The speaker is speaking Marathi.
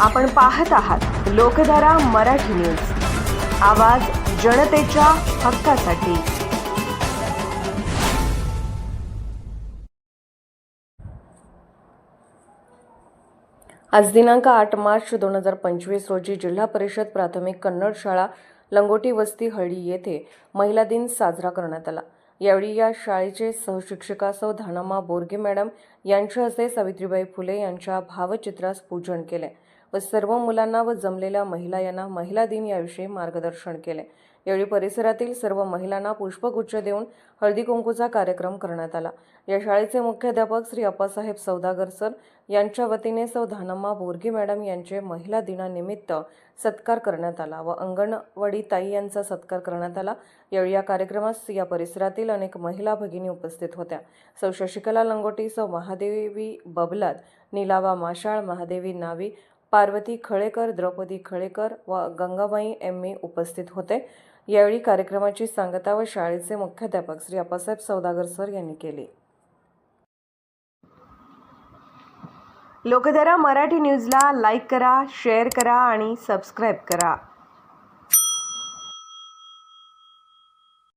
आपण पाहत आहात लोकधारा मराठी न्यूज. आवाज जनतेच्या हक्कासाठी. आज दिनांक आठ मार्च दोन हजार पंचवीस रोजी जिल्हा परिषद प्राथमिक कन्नड शाळा लंगोटी वस्ती हळी येथे महिला दिन साजरा करण्यात आला. यावेळी या शाळेचे सहशिक्षिका सौ धानामा बोरगे मॅडम यांच्या हस्ते सावित्रीबाई फुले यांच्या भावचित्रास पूजन केले. व सर्व मुलांना व जमलेल्या महिला यांना महिला दिन याविषयी मार्गदर्शन केले. यावेळी परिसरातील सर्व महिलांना पुष्पगुच्छ देऊन हळदी कुंकूचा कार्यक्रम करण्यात आला. या शाळेचे मुख्याध्यापक श्री अप्पासाहेब सौदागर सर यांच्या वतीने सौ धानम्मा बोरगी मॅडम यांचे महिला दिनानिमित्त सत्कार करण्यात आला व अंगणवाडी ताई यांचा सत्कार करण्यात आला. यावेळी या कार्यक्रमास या परिसरातील अनेक महिला भगिनी उपस्थित होत्या. सौ शशिकला लंगोटी सौ महादेवी बबलाद निलावा माशाळ महादेवी नावी पार्वती खळेकर द्रौपदी खळेकर व गंगाबाई एम. ए. उपस्थित होते. यावेळी कार्यक्रमाची सांगता व शाळेचे मुख्याध्यापक श्री अप्पासाहेब सौदागर सर यांनी केली. लोकधारा मराठी न्यूजला लाईक करा शेअर करा आणि सबस्क्राईब करा.